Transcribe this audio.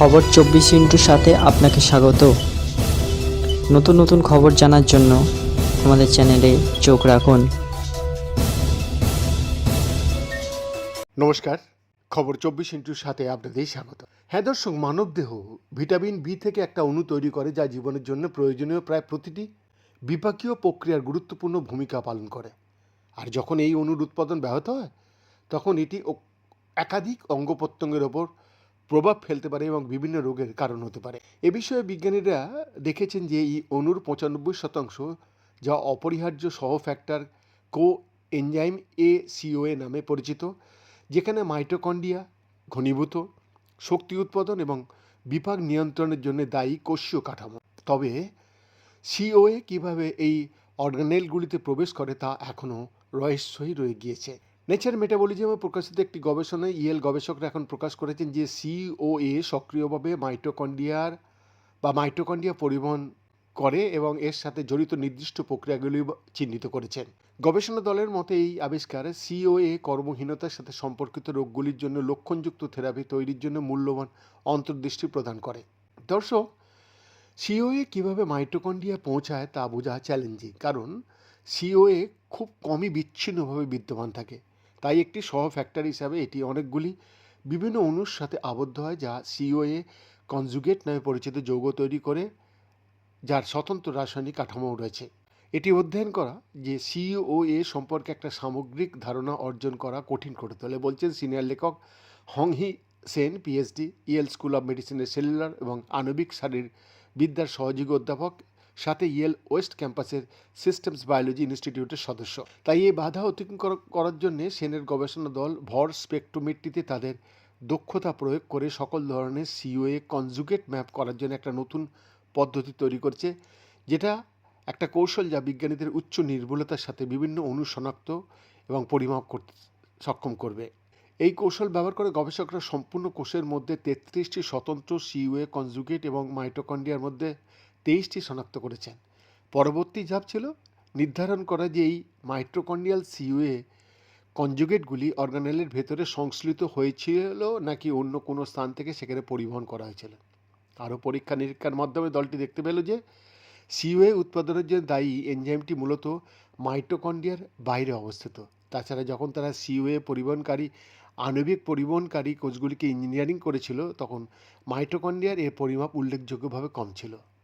খবর চব্বিশ ইন্টুর সাথে আপনাকে স্বাগত। নতুন নতুন খবর জানার জন্য আমাদের চ্যানেলে চোখ রাখুন। নমস্কার, খবর চব্বিশ ইন্টুর সাথে আপনাদের স্বাগত। হ্যাঁ দর্শক মানবদেহ ভিটামিন বি থেকে একটা অণু তৈরি করে যা জীবনের জন্য প্রয়োজনীয় প্রায় প্রতিটি বিপাকীয় প্রক্রিয়ার গুরুত্বপূর্ণ ভূমিকা পালন করে। আর যখন এই অণুর উৎপাদন ব্যাহত হয়, তখন এটি একাধিক অঙ্গ প্রত্যঙ্গের ওপর প্রভাব ফেলতে পারে এবং বিভিন্ন রোগের কারণ হতে পারে। এ বিষয়ে বিজ্ঞানীরা দেখেছেন যে এই অণুর পঁচানব্বই শতাংশ যা অপরিহার্য সহ factor coenzyme A COA নামে পরিচিত, যেখানে মাইটোকন্ড্রিয়া ঘনীভূত, শক্তি উৎপাদন এবং বিপাক নিয়ন্ত্রণের জন্য দায়ী কোষীয় কাঠামো। তবে সিওএ কীভাবে এই অর্গানেলগুলিতে প্রবেশ করে তা এখনও রহস্যই রয়ে গিয়েছে। নেচার মেটাবলিজমে প্রকাশিত একটি গবেষণায় ইয়েল গবেষকরা এখন প্রকাশ করেছেন যে সিওএ সক্রিয়ভাবে মাইটোকন্ড্রিয়ার বা মাইটোকন্ড্রিয়া পরিবহন করে এবং এর সাথে জড়িত নির্দিষ্ট প্রক্রিয়াগুলি চিহ্নিত করেছেন। গবেষণা দলের মতে এই আবিষ্কার সিওএ কর্মহীনতার সাথে সম্পর্কিত রোগগুলির জন্য লক্ষণযুক্ত থেরাপি তৈরির জন্য মূল্যবান অন্তর্দৃষ্টি প্রদান করে। দর্শক সিওএ কীভাবে মাইটোকন্ড্রিয়া পৌঁছায় তা বোঝা চ্যালেঞ্জিং কারণ সিওএ খুব কমই বিচ্ছিন্নভাবে বিদ্যমান থাকে। তাই একটি সহ ফ্যাক্টর হিসাবে এটি অনেকগুলি বিভিন্ন অণুর সাথে আবদ্ধ হয় যা সিওএ কনজুগেট নামে পরিচিত যৌগ তৈরি করে, যার স্বতন্ত্র রাসায়নিক কাঠামো রয়েছে। এটি অধ্যয়ন করা যে সিওএ সম্পর্কে একটা সামগ্রিক ধারণা অর্জন করা কঠিন করে তোলে, বলছেন সিনিয়র লেখক Hongyi Shen PhD Yale School of মেডিসিনের সেলুলার এবং আণবিক শারীর বিদ্যার সহযোগী অধ্যাপক সাথে ইয়েল ওয়েস্ট ক্যাম্পাসের সিস্টেমস বায়োলজি ইনস্টিটিউটের সদস্য। তাই এই বাধা অতিক্রম করার জন্য সেনের গবেষণা দল ভর স্পেকট্রোমেট্রিতে তাদের দক্ষতা প্রয়োগ করে সকল ধরনের সিওএ কনজুগেট ম্যাপ করার জন্য একটা নতুন পদ্ধতি তৈরি করছে, যেটা একটা কৌশল যা বিজ্ঞানীদের উচ্চ নির্ভুলতার সাথে বিভিন্ন অণু শনাক্ত এবং পরিমাপ করতে সক্ষম করবে। এই কৌশল ব্যবহার করে গবেষকরা সম্পূর্ণ কোষের মধ্যে তেত্রিশটি স্বতন্ত্র সিউএ কনজুগেট এবং মাইটোকন্ড্রিয়ার মধ্যে তেইশটি শনাক্ত করেছেন। পরবর্তী ধাপ ছিল নির্ধারণ করা যে এই মাইটোকন্ড্রিয়াল সিইউএ কনজুগেটগুলি অর্গানেলের ভেতরে সংশ্লিত হয়েছিল নাকি অন্য কোনো স্থান থেকে সেখানে পরিবহন করা হয়েছিল। আরও পরীক্ষা নিরীক্ষার মাধ্যমে দলটি দেখতে পেল যে সিওএ উৎপাদনের জন্য দায়ী এনজাইমটি মূলত মাইটোকন্ড্রিয়ার বাইরে অবস্থিত। তাছাড়া যখন তারা সিওএ পরিবহনকারী, আণবিক পরিবহনকারী কোষগুলিকে ইঞ্জিনিয়ারিং করেছিল, তখন মাইটোকন্ড্রিয়ার এর পরিমাপ উল্লেখযোগ্যভাবে কম ছিল।